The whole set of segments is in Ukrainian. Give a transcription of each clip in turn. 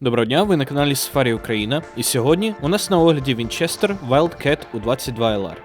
Доброго дня, ви на каналі Safari Україна, і сьогодні у нас на огляді Winchester Wildcat у 22 LR.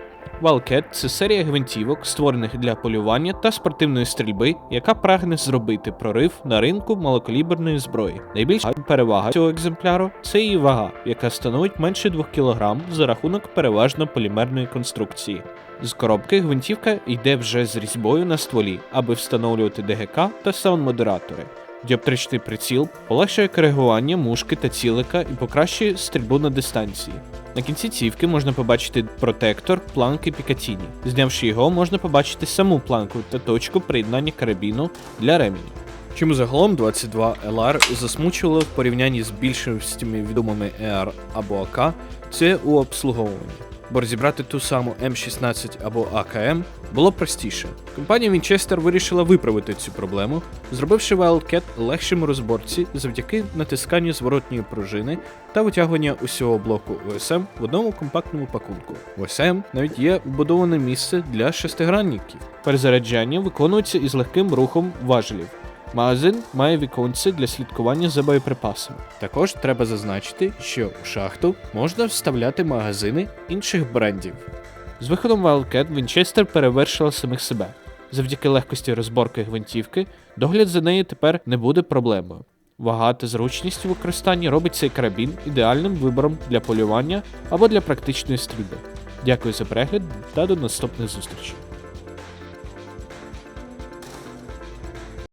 Wildcat – це серія гвинтівок, створених для полювання та спортивної стрільби, яка прагне зробити прорив на ринку малокаліберної зброї. Найбільша перевага цього екземпляру це її вага, яка становить менше 2 кг за рахунок переважно полімерної конструкції. З коробки гвинтівка йде вже з різьбою на стволі, аби встановлювати ДГК та саунд-модератори. Діоптричний приціл полегшує коригування мушки та цілика і покращує стрільбу на дистанції. На кінці цівки можна побачити протектор планки Пікатіні. Знявши його, можна побачити саму планку та точку приєднання карабіну для ремені. Чому загалом 22 LR засмучувало в порівнянні з більшістю відомими ER або АК, це у обслуговуванні. Бо розібрати ту саму М16 або АКМ було простіше. Компанія Winchester вирішила виправити цю проблему, зробивши Wildcat легшим у розборці завдяки натисканню зворотньої пружини та витягування усього блоку ОСМ в одному компактному пакунку. В ОСМ навіть є вбудоване місце для шестигранників. Перезаряджання виконується із легким рухом важелів. Магазин має віконце для слідкування за боєприпасами. Також треба зазначити, що у шахту можна вставляти магазини інших брендів. З виходом Wildcat Winchester перевершила самих себе. Завдяки легкості розборки гвинтівки, догляд за нею тепер не буде проблемою. Вага та зручність у використанні робить цей карабін ідеальним вибором для полювання або для практичної стрільби. Дякую за перегляд та до наступних зустрічей.